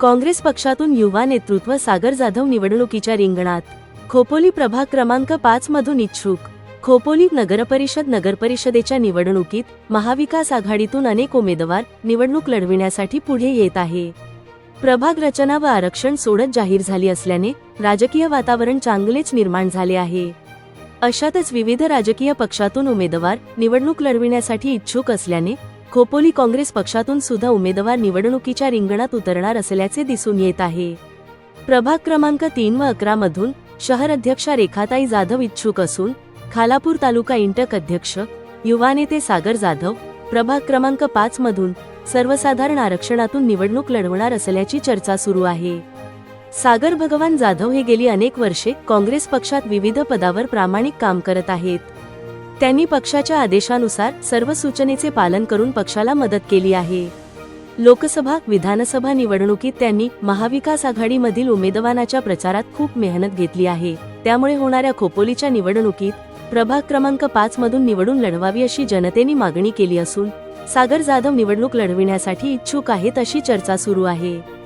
काँग्रेस पक्षातून युवा नेतृत्व सागर जाधव निवडणुकीच्या रिंगणात. खोपोली प्रभाग क्रमांक पाच मधून इच्छुक. खोपोली नगरपरिषद नगरपरिषदेच्या निवडणुकीत महाविकास आघाडीतून अनेक उमेदवार निवडणूक लढविण्यासाठी पुढे येत आहे. प्रभाग रचना व आरक्षण सोडत जाहीर झाली असल्याने राजकीय वातावरण चांगलेच निर्माण झाले आहे. अशातच विविध राजकीय पक्षातून उमेदवार निवडणूक लढविण्यासाठी इच्छुक असल्याने खोपोली काँग्रेस पक्षातून सुद्धा उमेदवार निवडणुकीच्या रिंगणात उतरणार असल्याचे दिसून येत आहे. प्रभाग क्रमांक तीन व अकरा मधून शहर अध्यक्षा रेखाताई जाधव इच्छुक असून खालापूर तालुका इंटक अध्यक्ष युवा नेते सागर जाधव प्रभाग क्रमांक पाच मधून सर्वसाधारण आरक्षणातून निवडणूक लढवणार असल्याची चर्चा सुरू आहे. सागर भगवान जाधव हे गेली अनेक वर्षे काँग्रेस पक्षात विविध पदावर प्रामाणिक काम करत आहेत. त्यांनी पक्षाच्या आदेशानुसार सर्व सूचनेचे पालन करून पक्षाला मदत केली आहे. लोकसभा विधानसभा निवडणुकीत त्यांनी महाविकास आघाडीमधील उमेदवाराच्या प्रचारात खूप मेहनत घेतली आहे. त्यामुळे होणाऱ्या खोपोलीच्या निवडणुकीत प्रभाग क्रमांक पाच मधून निवडून लढवावी अशी जनतेने मागणी केली असून सागर जाधव निवडणूक लढविण्यासाठी इच्छुक आहेत अशी चर्चा सुरू आहे.